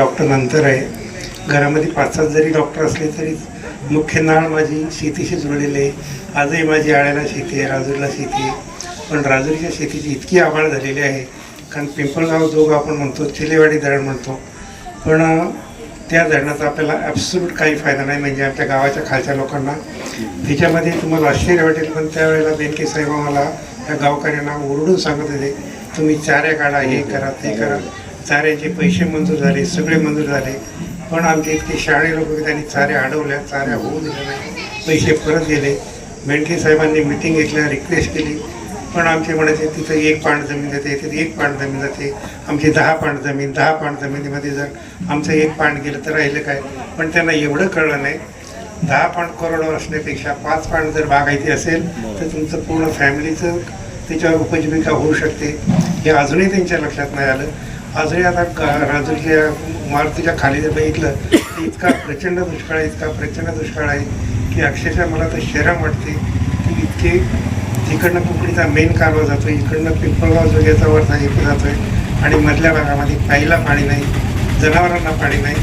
Doctor नंतर आहे. घरामध्ये पाच सात जरी डॉक्टर असले तरी मुख्य नाळ माझी शेतीशी जुळलेली आहे. आजही माझी आळ्याला शेती आहे राजूरला शेती आहे. पण राजुरीच्या शेतीची इतकी आभाळ झालेली आहे. कारण पिंपळगाव जोग आपण म्हणतो चिलेवाडी धरण म्हणतो. पण त्या धरणाचा आपल्याला ॲब्सोल्यूट काही फायदा नाही. म्हणजे आमच्या गावाच्या खालच्या लोकांना. त्याच्यामध्ये तुम्हाला आश्चर्य वाटेल पण त्यावेळेला बेनके साहेब आम्हाला त्या गावकऱ्यांना ओरडून सांगत होते तुम्ही चाऱ्या काढा हे करा ते करा. चाऱ्याचे पैसे मंजूर झाले सगळे मंजूर झाले. पण आमचे इतके शाळे लोक त्यांनी चाऱ्या अडवल्या चाऱ्या होऊ दिल्या नाही. पैसे परत दिले. मेंढके साहेबांनी मिटिंग घेतल्या रिक्वेस्ट केली. पण आमचे म्हणायचे तिथं एक पाण जमीन जाते तिथे एक पाण जमीन जाते आमची दहा पाण जमीन दहा पाण जमिनीमध्ये जर आमचं एक पाण गेलं तर राहिलं काय? पण त्यांना एवढं कळलं नाही. दहा पाण करोडवर असण्यापेक्षा पाच पाण जर बागायती असेल तर तुमचं पूर्ण फॅमिलीचं त्याच्यावर उपजीविका होऊ शकते. हे अजूनही त्यांच्या लक्षात नाही आलं. आजही आता गा- राजूरच्या मारुतीच्या खाली जर बघितलं तर इतका प्रचंड दुष्काळ आहे इतका प्रचंड दुष्काळ आहे की अक्षरशः मला तर शहरा वाटते की इतके तिकडनं कुकडीचा मेन कालवा जातो इकडनं पिंपळगाव जोग्याचा वरचा जातो आहे आणि मधल्या भागामध्ये पाईला पाणी नाही जनावरांना पाणी नाही.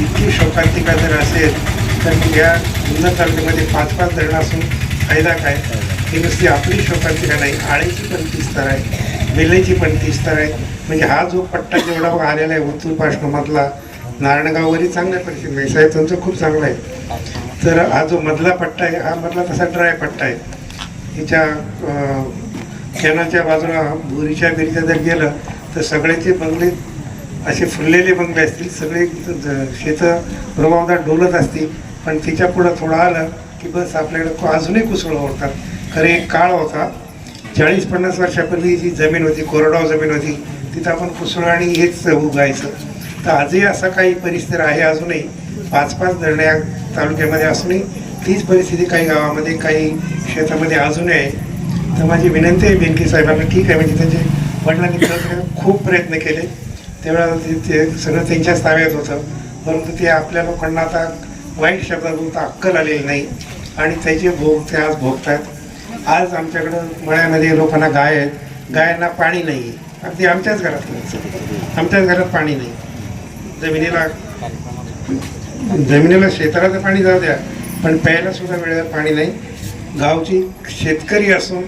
इतकी शोकांतिका जर असेल तर मग या जुन्नर तालुक्यामध्ये पाच पाच धरणं असून फायदा काय? ही नुसती आपली शोकांतिका नाही आळीची पण तीस तर आहे. वेलेची पण तीस तर आहे. म्हणजे हा जो पट्टा जेवढा आलेला आहे उत्तूर पाष्णमधला नारायणगाववरही चांगल्या परिस्थिती. आहे साहेब तुमचं खूप चांगलं आहे. तर हा जो मधला पट्टा आहे हा मधला तसा ड्राय पट्टा आहे. हिच्या कॅनाच्या बाजूला भुरीच्या बिरीच्या जर गेलं तर सगळ्याचे बंगले असे फुललेले बंगले असतील सगळे ज- शेतं रोगावदार डोलत असतील पण तिच्या पुढं थोडं आलं की बस आपल्याकडे अजूनही कुसळ होतात. खरं एक काळ होता चाळीस पन्नास वर्षापूर्वी जी जमीन होती कोरडाव जमीन होती तिथं आपण कुसळ आणि हेच उगायचं. तर आजही असा काही परिस्थिती आहे अजूनही. पाच पाच धरण्या तालुक्यामध्ये असूनही तीच परिस्थिती काही गावामध्ये काही शेतामध्ये अजूनही आहे. तर माझी विनंती आहे बेनके साहेबांना ठीक आहे म्हणजे त्यांचे वडिलांनी खूप प्रयत्न केले. तेव्हा ते ते सगळं त्यांच्याच ताब्यात होतं. परंतु ते आपल्या लोकांना आता वाईट शब्दात तर अक्कल आलेली नाही. आणि त्याचे भोग ते आज भोगतात आज आमच्याकडं मळ्यामध्ये लोकांना गाय आहेत. गायांना पाणी नाही. आहे अगदी आमच्याच घरात नाही. आमच्याच घरात पाणी नाही. जमिनीला जमिनीला शेताला तर पाणी जाऊ द्या. पण प्यायला सुद्धा वेळेवर पाणी नाही. गावची शेतकरी असून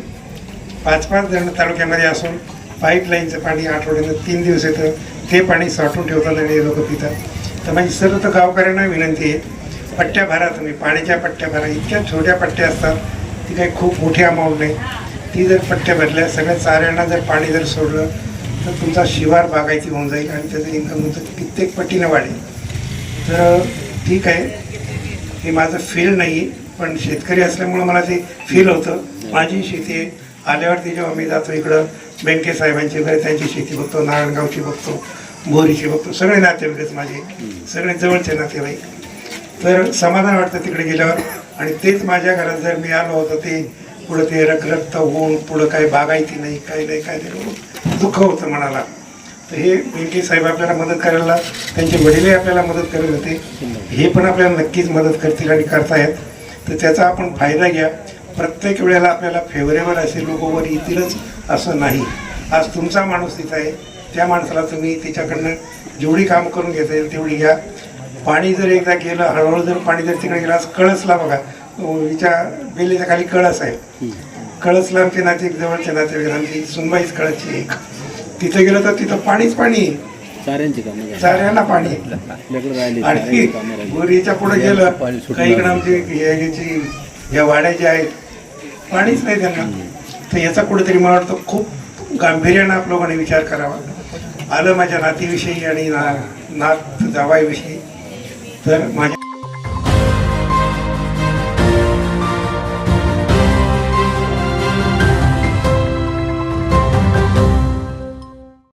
पाच पाच जण तालुक्यामध्ये असून पाईपलाईनचं पाणी आठवड्यानं तीन दिवस येतं. ते पाणी साठवून ठेवतात आणि लोक पितात. तर माझी सर्व तर गावकऱ्यांना विनंती आहे. पट्ट्या भरा तुम्ही. पाण्याच्या पट्ट्या भरा. इतक्या छोट्या पट्ट्या असतात. ती काही खूप मोठी अमाऊंट नाही. ती जर पट्ट्या भरल्या सगळ्या चाऱ्यांना जर पाणी जर सोडलं तर तुमचा शिवार बागायती होऊन जाईल आणि त्याचं इन्कम तुमचं कित्येक पटीनं वाढेल. तर ठीक आहे. हे माझं फील नाही पण शेतकरी असल्यामुळं मला ते फील होतं. माझी शेती आहे. आल्यावरती जेव्हा मी जातो इकडं बँके साहेबांची वगैरे त्यांची शेती बघतो नारायणगावची बघतो बोरीची बघतो सगळे नातेवाईकच माझे. सगळे जवळचे नातेवाईक. तर समाधान वाटतं तिकडे गेल्यावर. आणि तेच माझ्या घरात जर मी आलो होतं ते पुढं ते रखरखत होऊन पुढं काही बागायती नाही काही नाही काय नाही दुःख होतं मनाला. तर हे बेनके साहेब आपल्याला मदत करायला त्यांचे वडीलही आपल्याला मदत करत होते. हे पण आपल्याला नक्कीच मदत करतील आणि करतायत. तर त्याचा आपण फायदा घ्या. प्रत्येक वेळेला आपल्याला फेवरेबल असे लोक वर येतीलच असं नाही. आज तुमचा माणूस तिथं आहे. त्या माणसाला तुम्ही त्याच्याकडनं जेवढी काम करून घेता येईल तेवढी घ्या. पाणी जर एकदा गेलं हळूहळू जर पाणी जर तिकडे गेलं कळसला बघा हिच्या बेलीच्या खाली कळस आहे. कळसला आमचे नाते जवळचे नातेवाईक आमची सुनबाईच कळसची एक. तिथे गेलं तर तिथं पाणीच पाणी चाऱ्यांना पाणी आणि बोरीच्या पुढे गेलं. काही इकडं आमची याची या वाड्याची आहेत पाणीच नाही त्यांना. तर याचा कुठेतरी मला वाटतं खूप गांभीर्यानं आप लोकांनी विचार करावा. आलं माझ्या नातीविषयी आणि ना नात जावाईविषयी तर माझ्या